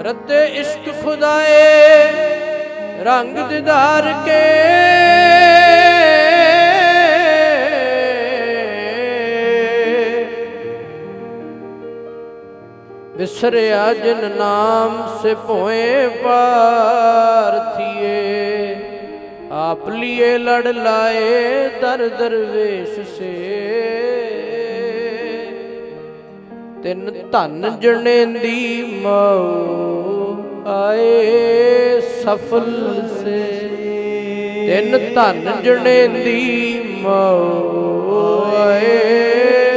ਰੱਤੇ ਇਸ਼ਕ ਖੁਦਾਏ, ਰੰਗ ਦਿਦਾਰ ਕੇ। ਵਿਸਰਿਆ ਜਿਨ ਨਾਮ ਸੇ ਭੋਏ ਪਾਰਥੀਏ, ਆਪ ਲੀਏ ਲੜ ਲਾਏ ਦਰ ਦਰਵੇਸ਼ ਸੇ। ਤਿੰਨ ਧਨ ਜਣੇਂਦੀ ਮਉ ਆਏ ਸਫਲ ਸੇ। ਤਿੰਨ ਧਨ ਜਣੇਂਦੀ ਮਉ ਆਏ।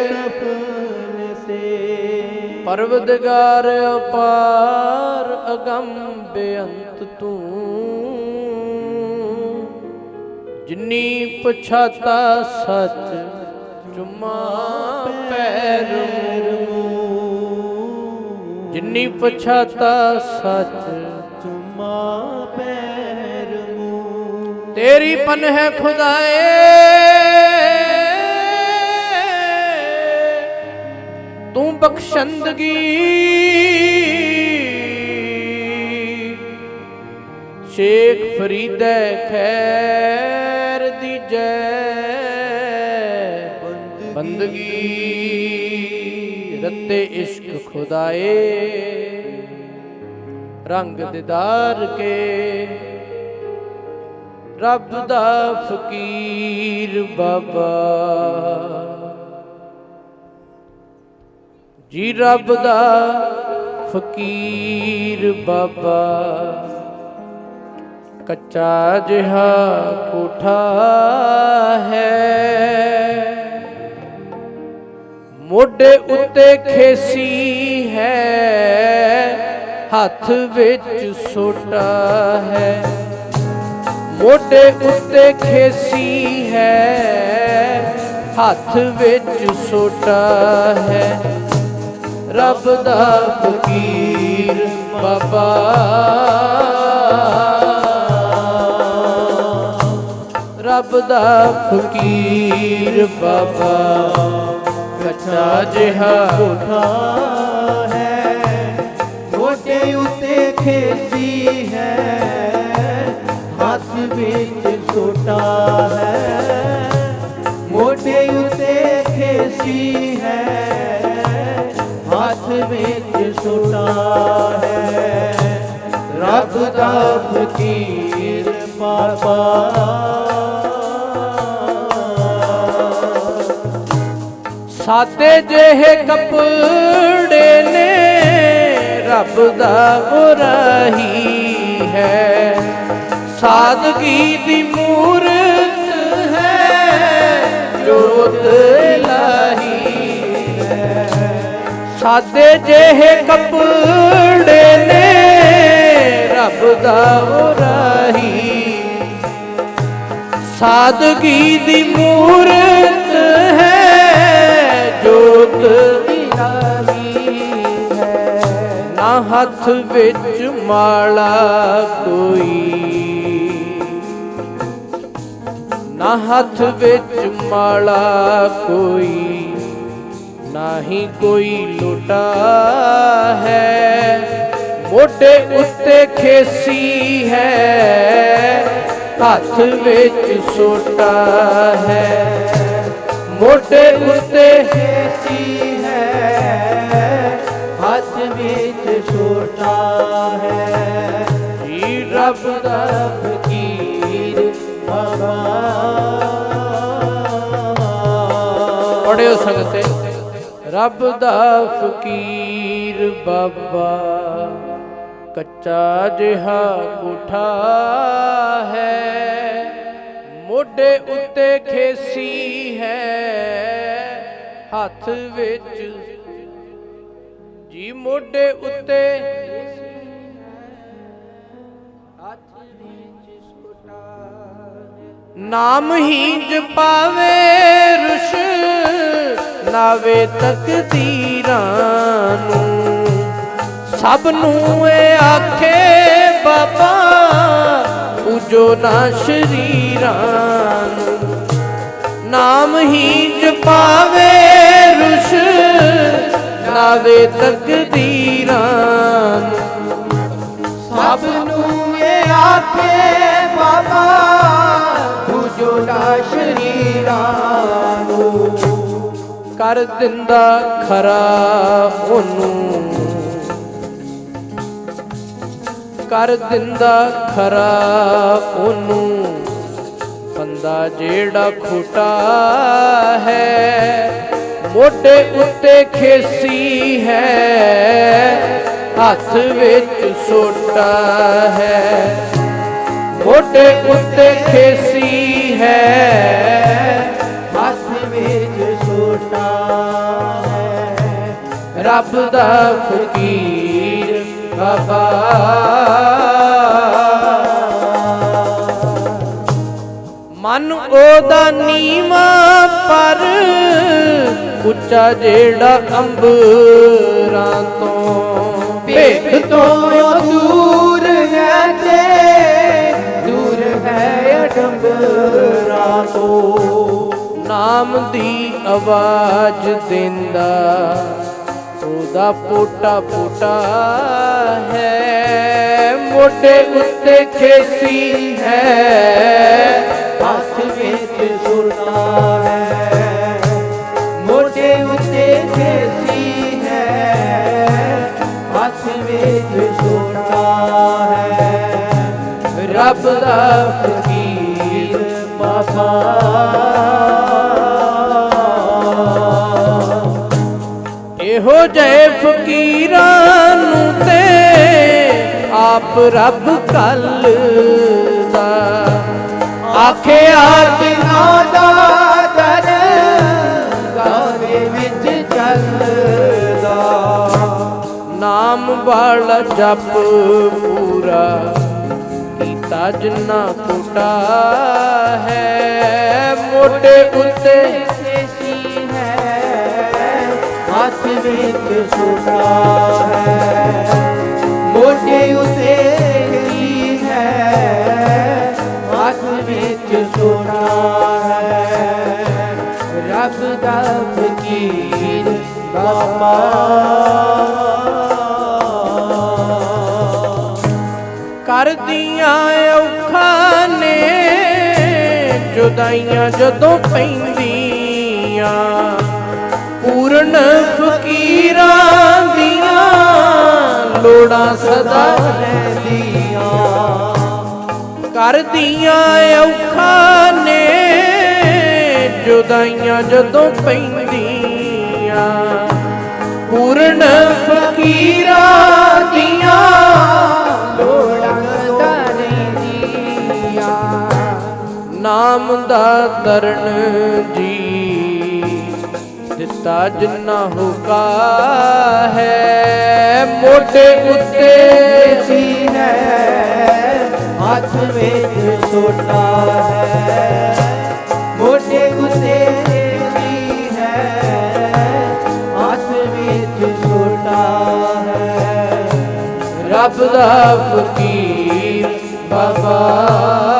ਸਫਲ ਸੇ ਪਰਵਦਗਾਰ ਅਪਾਰ ਅਗੰਮ ਬੇਅੰਤ ਤੂੰ। ਜਿੰਨੀ ਪਛਾਤਾ ਸੱਚ ਚੁਮਾ ਪੈਰ ਜਿਨੀ ਪਛਾਤਾ ਸੱਚ ਚੁਮਾ ਪੈਰ ਮੂੰ ਤੇਰੀ ਪਨ ਹੈ ਖੁਦਾਏ। ਤੂੰ ਬਖਸ਼ੰਦਗੀ। ਸ਼ੇਖ ਫਰੀਦੈ ਖੈਰ ਦੀ ਜੈ। ਬੰਦਗੀ। ਰੱਤੇ ਇਸ਼ਕ ਖੁਦਾਏ। ਰੰਗ ਦਿਦਾਰ ਕੇ। ਰੱਬ ਦਾ ਫਕੀਰ ਬਾਬਾ। ਜੀ ਰੱਬ ਦਾ ਫਕੀਰ ਬਾਬਾ। ਕੱਚਾ ਜਿਹਾ ਕੋਠਾ ਹੈ। ਮੋਢੇ ਉੱਤੇ ਖੇਸੀ ਹੈ, ਹੱਥ ਵਿੱਚ ਸੋਟਾ ਹੈ। ਮੋਢੇ ਉੱਤੇ ਖੇਸੀ ਹੈ, ਹੱਥ ਵਿੱਚ ਸੋਟਾ ਹੈ। ਰੱਬ ਦਾ ਫਕੀਰ ਬਾਬਾ। ਰੱਬ ਦਾ ਫਕੀਰ ਬਾਬਾ। ਕੱਚਾ ਜਿਹਾ ਹੈ। ਮੋਢੇ ਉੱਤੇ ਖੇਸੀ ਹੈ। ਹੱਥ ਵਿੱਚ ਸੁਟਾ ਹੈ। ਮੋਢੇ ਉੱਤੇ ਖੇਸੀ ਹੈ। ਹੱਥ ਵਿੱਚ ਸੋਟਾ ਹੈ। ਰੱਬ ਦਾ ਫਕੀਰ ਬਾਬਾ ਸਾਦੇ ਜਿਹੇ ਕੱਪੜੇ ਨੇ ਰੱਬ ਦਾ ਉਰਾਹੀ ਹੈ। ਸਾਦਗੀ ਦੀ ਮੂਰਤ ਹੈ ਜੋਤ ਇਲਾਹੀ ਹੈ। ਸਾਦੇ ਜਿਹੇ ਕੱਪੜੇ ਨੇ ਰੱਬ ਦਾ ਉਰਾਹੀ। ਸਾਦਗੀ ਦੀ ਮੂਰਤ ਹੈ ਹੱਥ ਵਿੱਚ ਮਾਲਾ ਕੋਈ। ਨਾ ਹੱਥ ਵਿੱਚ ਮਾਲਾ ਕੋਈ, ਨਾਹੀ ਕੋਈ ਲੋਟਾ ਹੈ। ਮੋਢੇ ਉੱਤੇ ਖੇਸੀ ਹੈ, ਹੱਥ ਵਿੱਚ ਸੋਟਾ ਹੈ। ਮੋਢੇ ਉੱਤੇ ਪੜਿਓ ਸੰਗਤੇ। ਰੱਬ ਦਾ ਫਕੀਰ ਬਾਬਾ ਕੱਚਾ ਜਿਹਾ ਕੋਠਾ ਹੈ ਮੋਢੇ ਉੱਤੇ ਖੇਸੀ ਹੈ ਹੱਥ ਵਿੱਚ ਜੀ ਮੋਢੇ ਉੱਤੇ ਨਾਮ ਹੀ ਰੁਸ਼ ਨਾਵੇ ਤਕਦੀਰਾਂ ਨੂੰ। ਸਭ ਨੂੰ ਇਹ ਆਖੇ, ਬਾਬਾ, ਪੂਜੋ ਨਾ ਸ਼ਰੀਰਾਂ ਨੂੰ। ਨਾਮ ਹੀ ਜਪਾਵੇ ਰੁਸ਼ ਨਾਵੇ ਤਕਦੀਰਾਂ ਨੂੰ। ਸਭ ਨੂੰ ਇਹ ਆਖੇ, ਬਾਬਾ ਕਰ ਦਿੰਦਾ ਖਰਾ ਉਹਨੂੰ। ਕਰ ਦਿੰਦਾ ਖਰਾ ਉਹਨੂੰ। ਬੰਦਾ ਜਿਹੜਾ ਖੋਟਾ ਹੈ, ਮੋਢੇ ਉੱਤੇ ਖੇਸੀ ਹੈ, ਹੱਥ ਵਿੱਚ ਸੋਟਾ ਹੈ। ਮੋਢੇ ਉੱਤੇ ਖੇਸੀ ਹੈ ਵਿੱਚ ਰੱਬ ਦਾ ਫਕੀਰ ਬਾਬਾ। ਮਨ ਉਹਦਾ ਨੀਵਾ ਪਰ ਉੱਚਾ ਜਿਹੜਾ ਅੰਬਰਾਂ ਤੋਂ ਭੇਖ ਤੋਂ ਦੂਰ ਹੈ ਤੇ ਦੂਰ ਹੈ ਅਡੰਬਰਾਂ ਤੋਂ। ਨਾਮ ਦੀ ਆਵਾਜ਼ ਦਿੰਦਾ। ਉਹਦਾ ਪੋਟਾ ਪੋਟਾ ਹੈ। ਮੋਢੇ ਉੱਤੇ ਖੇਸੀ ਹੈ। ਹੱਥ ਵਿੱਚ ਸੋਟਾ ਹੈ। ਮੋਢੇ ਉੱਤੇ ਖੇਸੀ ਹੈ। ਹੱਥ ਵਿੱਚ ਸੋਟਾ ਹੈ। ਰੱਬ ਦਾ ਫਕੀਰ ਬਾਬਾ। ਇਹੋ ਜਿਹੇ ਫਕੀਰਾਂ ਨੂੰ ਤੇ ਆਪ ਰੱਬ ਕੱਲਦਾ। ਆਖਿਆ ਦਿਨਾਂ ਦਾ ਦਰ ਗਾਵੇ ਵਿੱਚ ਚੱਲਦਾ। ਨਾਮ ਵਾਲਾ ਜਪ ਪੂਰਾ ਕੀਤਾ ਜਿੰਨਾ ਟੁੱਟਾ ਹੈ। ਮੋਢੇ ਉੱਤੇ ਕਰਦੀਆਂ ਔਖਾਂ ਨੇ ਜੁਦਾਈਆਂ ਜਦੋਂ ਪੈਂਦੀਆਂ। ਪੂਰਨ ਫਕੀਰਾਂ ਦੀਆਂ ਲੋੜਾਂ ਸਦਾ ਰਹਿੰਦੀਆਂ। ਕਰਦੀਆਂ ਔਖਾਂ ਨੇ, ਜੁਦਾਈਆਂ ਜਦੋਂ ਪੈਂਦੀਆਂ। ਪੂਰਨ ਫਕੀਰਾਂ ਦੀਆਂ ਲੋੜਾਂ ਸਦਾ ਰਹਿੰਦੀਆਂ। ਨਾਮ ਦਾ ਦਰਨ ਜੀ ਦਿੱਤਾ ਜਿੰਨਾ ਹੁਕਾ ਹੈ। ਮੋਢੇ ਉੱਤੇ ਸੀ ਹੈ ਹੱਥ ਵਿੱਚ ਸੋਟਾ ਹੈ। ਮੋਢੇ ਉਤੇ ਸੀ ਹੈ ਹੱਥ ਵਿੱਚ ਸੋਟਾ ਹੈ। ਰੱਬ ਦਾ ਫਕੀਰ ਬਾਬਾ